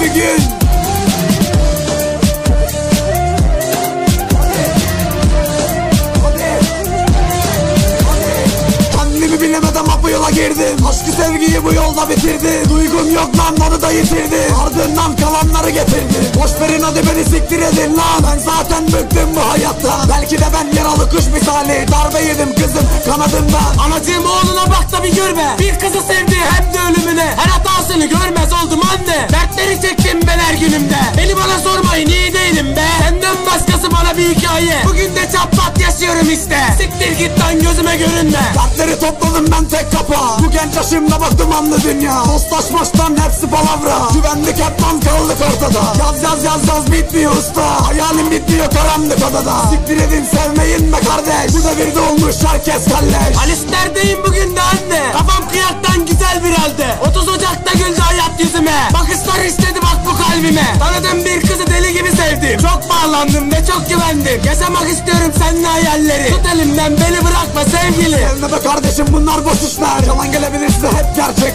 bir gün bilemeden bu yola girdim. Aşkı sevgiyi bu yolda bitirdim. Duygum yok lan onu da yitirdim. Ardından kalanları getirdim. Boş verin hadi beni siktir edin lan. Ben zaten bıktım bu hayattan Belki de ben yaralı kuş misali. Darbe yedim kızım kanadımdan Anacığım oğluna bak da bir gör be Bir kızı sevdi hem de ölümüne. Her hatasını görmez oldum anne. Dertleri çektim ben her günümde. Beni bana sormayın iyi değilim be. Senden başkası bana bir hikaye. Bugün de çatlat yaşıyorum işte. Siktir git lan gözüme görünme. Dertleri topladım ben tek kapa. Bu genç yaşımda bak dumanlı dünya. Dostlaşmaçtan hepsi palavra. Güvenlik hep lan kaldık ortada. Yaz yaz yaz yaz bitmiyor usta. Hayalim bitmiyor karanlık odada Siktir edin sevmeyin be kardeş. Bu devirde olmuş herkes kalleş. Alister'deyim bugün de anne? Kafam kıyaktan güzel bir halde. 30 Ocak'ta güldü hayat yüzüme. Bakışlar istedi kalbime. Tanıdığım bir kızı deli gibi sevdim. Çok bağlandım ve çok güvendim. Yaşamak istiyorum seninle hayalleri. Tut elimden beni bırakma sevgili Gelme be kardeşim bunlar boş işler. Yalan gelebilir size hep gerçekler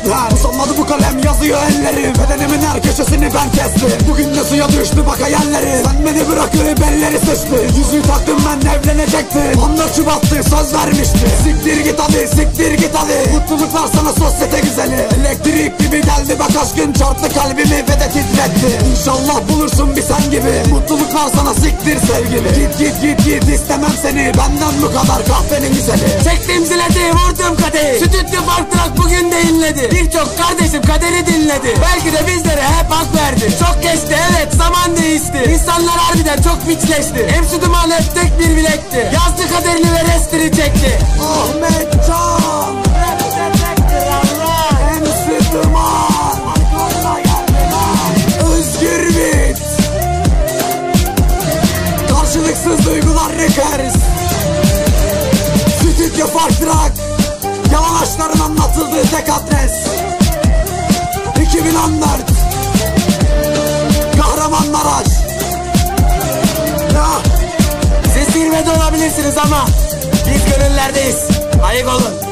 köşesini ben kestim. Bugün de suya düştü bak hayallerim Sen beni bırakıp elleri sıçtı. Yüzüğü taktım ben evlenecektim. 14 Şubat'tı söz vermişti. Siktir git hadi siktir git hadi. Mutluluklar sana sosyete güzeli. Elektrik gibi geldi bak aşkın çarptı kalbimi ve de titretti. İnşallah bulursun bir sen gibi. Mutluluklar sana siktir sevgili. Git git git git istemem seni. Benden bu kadar kahvenin güzeli. Çektim zileti vurdum kadehi. Stüdyo fark track bugün de inledi. Birçok kardeşim kaderi dinledi. Belki de bizlere hep hak verdi. Çok geçti evet zaman değişti. İnsanlar harbiden çok piçleşti. Hepsi duman hep tek bir bilekti. Yazdı kaderini ve restini çekti. Ahmet Can MC Duman Özgür Bit. Karşılıksız duygular Rickers Stüdyo Fark aşkların anlatıldığı tek adres 2014 Kahramanmaraş Ya Siz zirvede olabilirsiniz ama Biz gönüllerdeyiz. Ayık olun